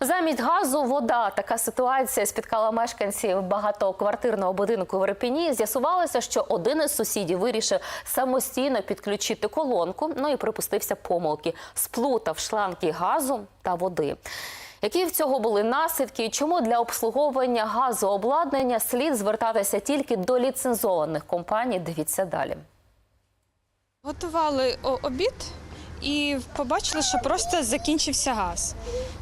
Замість газу вода. Така ситуація спіткала мешканців багатоквартирного будинку в Ірпіні. З'ясувалося, що один із сусідів вирішив самостійно підключити колонку. Ну і припустився помилки, сплутав шланги газу та води. Які в цього були наслідки? і Чому для обслуговування газообладнання слід звертатися тільки до ліцензованих компаній? Дивіться далі. Готували обід і побачили, що просто закінчився газ.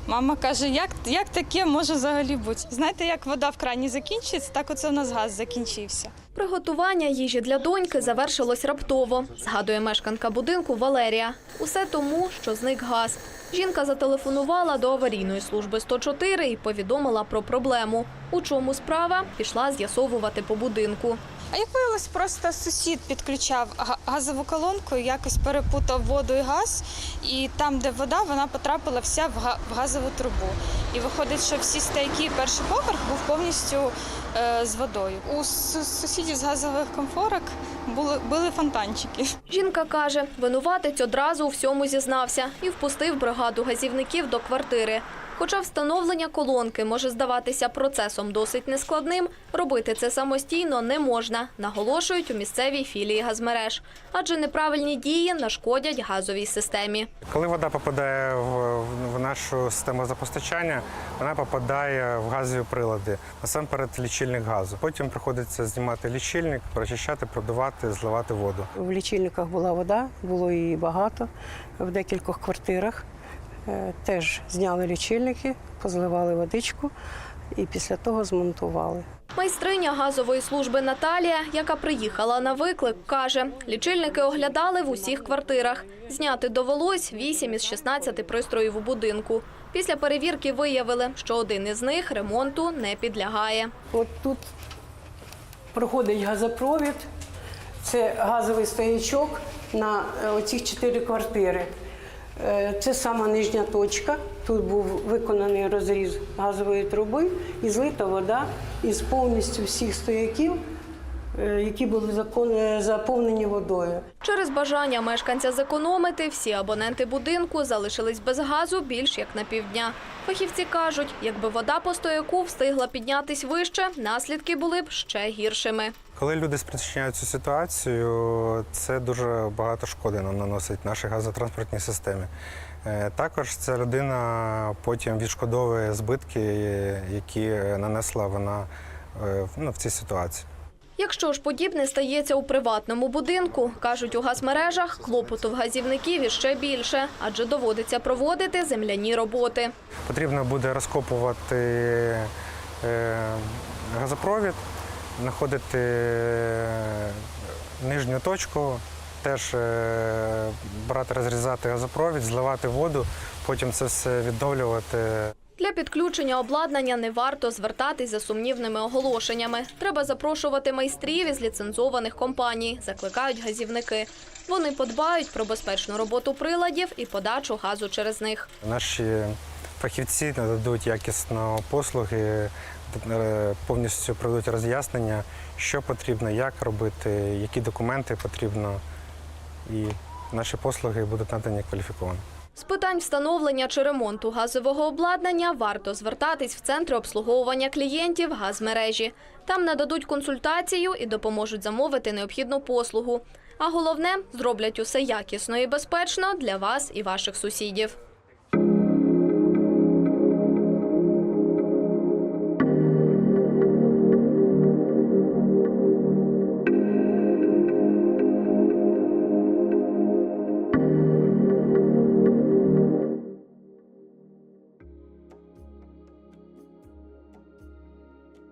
Мама каже, як, як таке може взагалі бути? Знаєте, як вода в крані закінчується, так оце в нас газ закінчився. Приготування їжі для доньки завершилось раптово, згадує мешканка будинку Валерія. Усе тому, що зник газ. Жінка зателефонувала до аварійної служби 104 і повідомила про проблему. У чому справа пішла з'ясовувати по будинку. А як виявилось, просто сусід підключав га- газову колонку, якось перепутав воду і газ, і там, де вода, вона потрапила вся в га- в газову трубу. І виходить, що всі стайки, перший поверх був повністю е, з водою. У сусідів з газових комфорок були, були фонтанчики. Жінка каже, винуватець одразу у всьому зізнався і впустив бригаду газівників до квартири. Хоча встановлення колонки може здаватися процесом досить нескладним, робити це самостійно не можна, наголошують у місцевій філії газмереж. Адже неправильні дії нашкодять газовій системі. Коли вода попадає в, нашу систему запостачання, вона попадає в газові прилади, насамперед лічильник газу. Потім приходиться знімати лічильник, прочищати, продувати, зливати воду. В лічильниках була вода, було її багато в декількох квартирах. Е, Теж зняли лічильники, позливали водичку і після того змонтували. Майстриня газової служби Наталія, яка приїхала на виклик, каже, лічильники оглядали в усіх квартирах. Зняти довелось 8 із 16 пристроїв у будинку. Після перевірки виявили, що один із них ремонту не підлягає. От тут проходить газопровід, це газовий стоячок на е, оці чотири квартири. Е, Це сама нижня точка. Тут був виконаний розріз газової труби і злита вода із повністю всіх стояків, е, які були е, заповнені водою. Через бажання мешканця зекономити, всі абоненти будинку залишились без газу більш як на півдня. Фахівці кажуть, якби вода по стояку встигла піднятись вище, наслідки були б ще гіршими. Коли люди спричиняють цю ситуацію, це дуже багато шкоди нам наносить нашій газотранспортній системі. Е, Також ця людина потім відшкодовує збитки, які нанесла вона е, ну, в цій ситуації. Якщо ж подібне стається у приватному будинку, кажуть у газмережах, клопоту в газівників іще більше, адже доводиться проводити земляні роботи. Потрібно буде розкопувати е, газопровід, знаходити е, нижню точку, теж е, брати, розрізати газопровід, зливати воду, потім це все відновлювати. Для підключення обладнання не варто звертатись за сумнівними оголошеннями. Треба запрошувати майстрів із ліцензованих компаній, закликають газівники. Вони подбають про безпечну роботу приладів і подачу газу через них. Наші фахівці нададуть якісно послуги, е, повністю проведуть роз'яснення, що потрібно, як робити, які документи потрібно. І наші послуги будуть надані кваліфіковано. З питань встановлення чи ремонту газового обладнання варто звертатись в центри обслуговування клієнтів газмережі. Там нададуть консультацію і допоможуть замовити необхідну послугу. А головне, зроблять усе якісно і безпечно для вас і ваших сусідів.